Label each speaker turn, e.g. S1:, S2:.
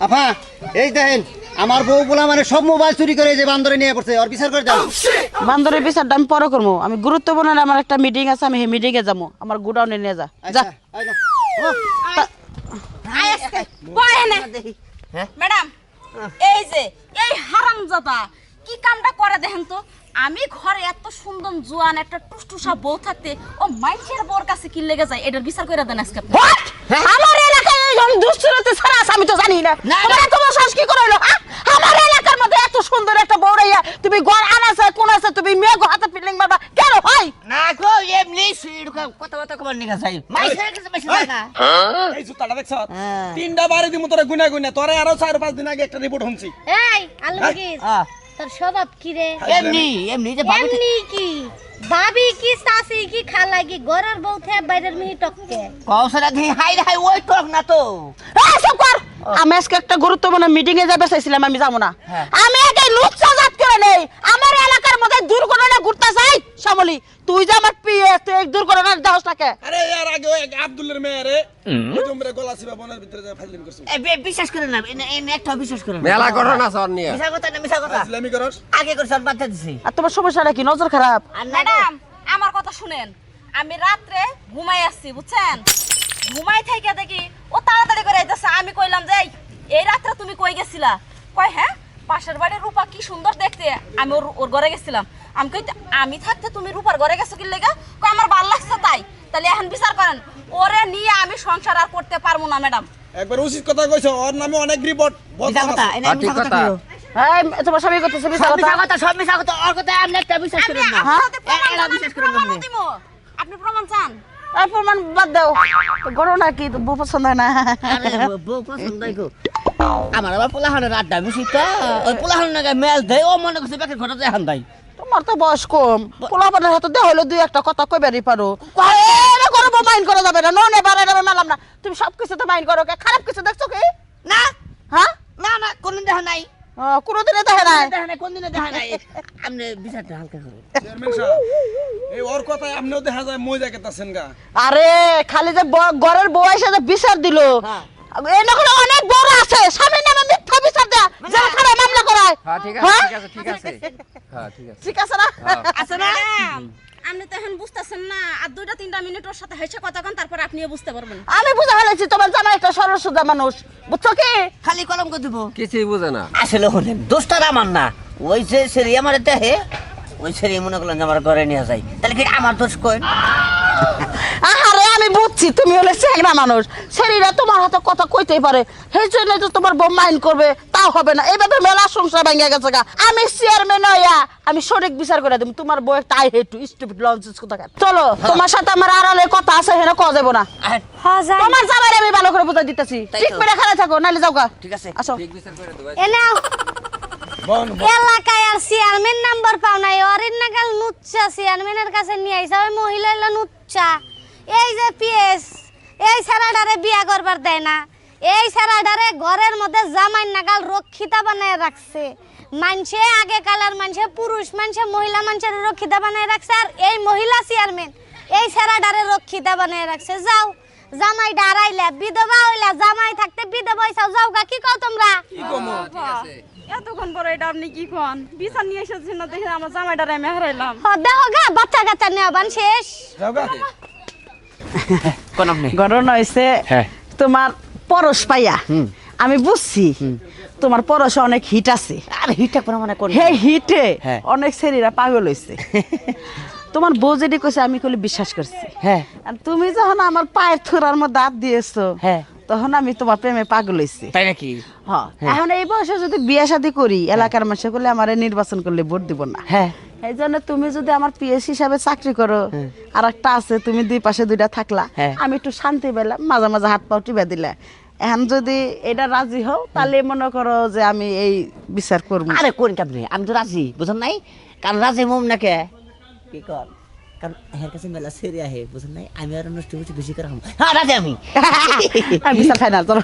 S1: আপা এই দেখেন আমার বউ বলা মানে সব মোবাইল চুরি করে যে বান্দরে নিয়ে পড়ছে ওর বিচার করে যাও
S2: বান্দরের বিচারটা আমি পরে করব। আমি গুরুত্বপূর্ণ না, আমার একটা মিটিং আছে আমি সেই মিটিংয়ে যাব। আমার গুডাউনে নিয়ে যা। যা।
S1: আচ্ছা নাও। ও,
S3: ম্যাডাম এই যে এই হারামজাদা কি কামটা করে দেখেন তো? আমি ঘরে এত সুন্দর জোয়ান একটা টুসটুসা বউ থাকতে ও মাইনসের বউর কাছে কি লেগে যায় এটার বিচার করে দেন আজকে আপনি।
S2: আমার দুশ্চরিত্র ছাড়া আছে আমি তো জানি না। তোমার এত সাহস কি করে হলো হ্যাঁ? আমার এলাকার মধ্যে এত সুন্দর একটা বউ রাইয়া তুমি ঘর আনাছে কোন আছে তুমি মেয়ে গো হাতে ফিলিং মারবা কেন হয়?
S4: না গো এমনি সুইড কথা কথা কবার নিগা যাই বেশি না
S5: এই জুতাটা দেখছ?
S4: হ্যাঁ।
S5: তিনটা বাড়ি দিমু তোরা গুনা গুনা। তোরে আরও চার পাঁচ দিন আগে একটা রিপোর্ট শুনছি।
S6: এই
S4: আহ,
S6: তোর স্বভাব কি রে?
S4: এমনি এমনি যে ভাবি
S6: এমনি কি? ভাবি কি শাশি কি কি বউ থেকে বাইরের মেয়ে টককে।
S4: দি হাই হাই ওই টক না তো।
S2: এই, চুপ কর। আমি আজকে একটা গুরুত্বপূর্ণ মিটিং এ যাবে চাইছিলাম আমি যাব না।
S4: হ্যাঁ।
S2: আমি আগে লুচ্ছা জাত করে নেই। আমার এলাকার মধ্যে দুর্ঘটনা ঘুরতে চাই শ্যামলি তুই যে আমার পিয়ে তুই এই দুর্ঘটনার দেহস থাকে
S5: আরে এর আগে ওই আব্দুলের মেয়ে রে গলা ছিবা বনের ভিতরে যা ফাইলিং করছে।
S4: এ, বিশ্বাস করে না একটা বিশ্বাস করে না।
S7: মেলা ঘটনা সর নিয়ে।
S4: মিশা কথা না মিশা কথা।
S5: ইসলামী করস।
S4: আগে করে সব বাদ দিছি।
S2: আর তোমার সমস্যাটা কি? নজর খারাপ?
S4: আর
S3: ম্যাডাম আমার কথা শুনেন। আমি রাত্রে ঘুমাই আসছি বুঝছেন? ঘুমাই থেকে দেখি ও তাড়াতাড়ি করে আইতেছে। আমি কইলাম যে "এই, রাত্রে তুমি কই গেছিলা? কয় হ্যাঁ পাশের বাড়ির রূপা কি সুন্দর দেখতে। আমি ওর ওর ঘরে গেছিলাম। আমি কই আমি থাকতে তুমি রূপার ঘরে গেছো কি লেগা? কয় আমার ভালো লাগছে তাই। তাহলে এখন বিচার করেন। ওরে নিয়ে আমি সংসার আর করতে পারব না ম্যাডাম।
S5: একবার উচিত কথা কইছো ওর নামে অনেক রিপোর্ট
S4: কথা মিশা
S7: ঠিক
S4: কথা।
S2: এই তোমার
S4: সব একটা বিশ্বাস
S3: আমি
S4: না। বিশ্বাস না। আপনি।
S3: প্রমাণ চান?
S2: এই প্রমাণ বাদ দাও। ঘটনা কি বউ পছন্দ না।
S4: বউ- পছন্দ আমার আবার পোলাহানের আড্ডা বেশি তো। ওই পোলাহানের নাকি মেল দেয় ও মনে করছে ব্যাকের ঘটা যায় হান্দাই
S2: তোমার তো বয়স কম। পোলাপানের হাতে দেহ হলো দুই একটা কথা কইবারই পারো। এটা করব মাইন্ড করা যাবে না। ননে বারে আমি মানলাম না। তুমি সব কিছু তো মাইন করো কে? খারাপ কিছু দেখছ কি?
S4: না।
S2: হ্যাঁ
S4: না না কোনদিন দেখা নাই।
S2: কোনোদিনে দেখে নাই।
S4: দেখা নাই। কোনদিনও দেখা নাই। আপনি বিচারটা হালকা করুন।
S5: এই কথায় আপনিও দেখা যায় মই যাইতেছেন গা।
S2: আরে খালি যে ঘরের বউ এসে যে বিচার দিল।
S4: হ্যাঁ।
S2: অনেক বড় আছে স্বামীর নামে মিথ্যা বিচার দেয়া খানায় মামলা করায়।
S7: হ্যাঁ ঠিক
S2: হ্যাঁ?
S7: আছে ঠিক আছে। ঠিক আছে। হ্যাঁ ঠিক আছে।
S2: ঠিক আছে না?
S3: আছে না আপনি তো এখন বুঝতেছেন না আর দুইটা তিনটা মিনিট ওর সাথে কথা কন তারপর আপনিও বুঝতে পারবেন।
S2: আমি বুঝা ফেলেছি তোমার জামাই একটা সরল সোজা মানুষ বুঝছ কি?
S4: খালি কলম কলঙ্ক দিব।
S7: কিছুই বুঝে না।
S4: আসলে হলেন দোষটা আমার না। ওই যে সেরি আমার দেহে ওই সেরি মনে করলেন যে আমার ঘরে নিয়ে যাই। তাহলে কি আমার দোষ কই?
S2: আহারে আমি বুঝছি তুমি হলে চেংরা মানুষ। শরীরে তোমার হাতে কথা কইতেই পারে। সেই জন্য তো তোমার বউ মাইন্ড করবে তাও হবে না। এইভাবে মেলা সংসার ভেঙে গেছে গা। আমি চেয়ারম্যান হইয়া আমি সঠিক বিচার করে দেব। তোমার বউ একটা আই হেটু স্টুপিড লঞ্চেস কোথা চলো তোমার সাথে আমার আড়ালে কথা আছে হেন কওয়া যাব না?
S4: আর
S6: হ্যাঁ যাই
S2: তোমার জামাইরে আমি ভালো করে বুঝাই দিতেছি। ঠিক
S4: তো।
S2: মেরে খারাপ থাকো নাইলে যাও গা।
S4: ঠিক আছে।
S2: আসো।
S7: ঠিক বিচার
S6: এনে
S5: বন
S6: এলাকায় আর চেয়ারম্যান নাম্বার পাও নাই। অরিন নাগাল নুচ্চা চেয়ারম্যানের কাছে নিয়ে আইসা ওই মহিলা নুচ্চা এই যে পিএস এই সারাডারে বিয়া করবার দেয় না। এই সারাডারে ঘরের মধ্যে জামাই নাগাল রক্ষিতা বানায় রাখছে। মানছে আগে কালার মানছে পুরুষ মানছে মহিলা মানুষের রক্ষিতা বানায় রাখছে। আর এই মহিলা চেয়ারম্যান এই সারাডারে রক্ষিতা বানায় রাখছে। যাও জামাই ডারাইলে বিধবা হইলা জামাই থাকতে বিধবা হইছাও। যাও গা কি কও তোমরা?
S3: এতক্ষণ পরে এটা আপনি কি কন বিচার নিয়ে এসেছেন না দেখে আমার জামাইটারে আমি হারাইলাম।
S6: দেখো গা বাচ্চা কাচ্চা নেওয়া বান শেষ।
S4: কোন আপনি?
S2: ঘটনা হয়েছে
S7: হ্যাঁ।
S2: তোমার পরশ পাইয়া আমি বুঝছি তোমার পরশে অনেক হিট আছে।
S4: আর হিটটা করে মনে করি
S2: হে হিটে?
S4: হ্যাঁ।
S2: অনেক ছেলেরা পাগল হয়েছে তোমার বউ যেটি কইছে আমি কইলে বিশ্বাস করছি।
S4: হ্যাঁ।
S2: আর তুমি যখন আমার পায়ের থুরার মধ্যে হাত দিয়েছ
S4: হ্যাঁ।
S2: তখন আমি তোমার প্রেমে পাগল হয়েছি
S4: তাই নাকি?
S2: হ্যাঁ এখন এই বয়সে যদি বিয়ে শাদী করি এলাকার মানুষে করলে আমার নির্বাচন করলে ভোট দিব না।
S4: হ্যাঁ।
S2: এই জন্য তুমি যদি আমার পিএস হিসাবে চাকরি করো আর একটা আছে তুমি দুই পাশে দুইটা থাকলা
S4: হ্যাঁ।
S2: আমি একটু শান্তি পেলাম মাঝে মাঝে হাত পাও টিপা দিলে। এখন যদি এটা রাজি হও তাহলে মনে করো যে আমি এই বিচার করব।
S4: আরে কোন আমি তো রাজি বুঝুন নাই? কারণ রাজি মোম নাকে কি কর? কারণ হ্যাঁ কাছে মেলা সেরে আহে বুঝুন নাই? আমি আর নষ্ট বেশি করে খাব হ্যাঁ রাজি আমি।
S2: ফাইনাল চলো।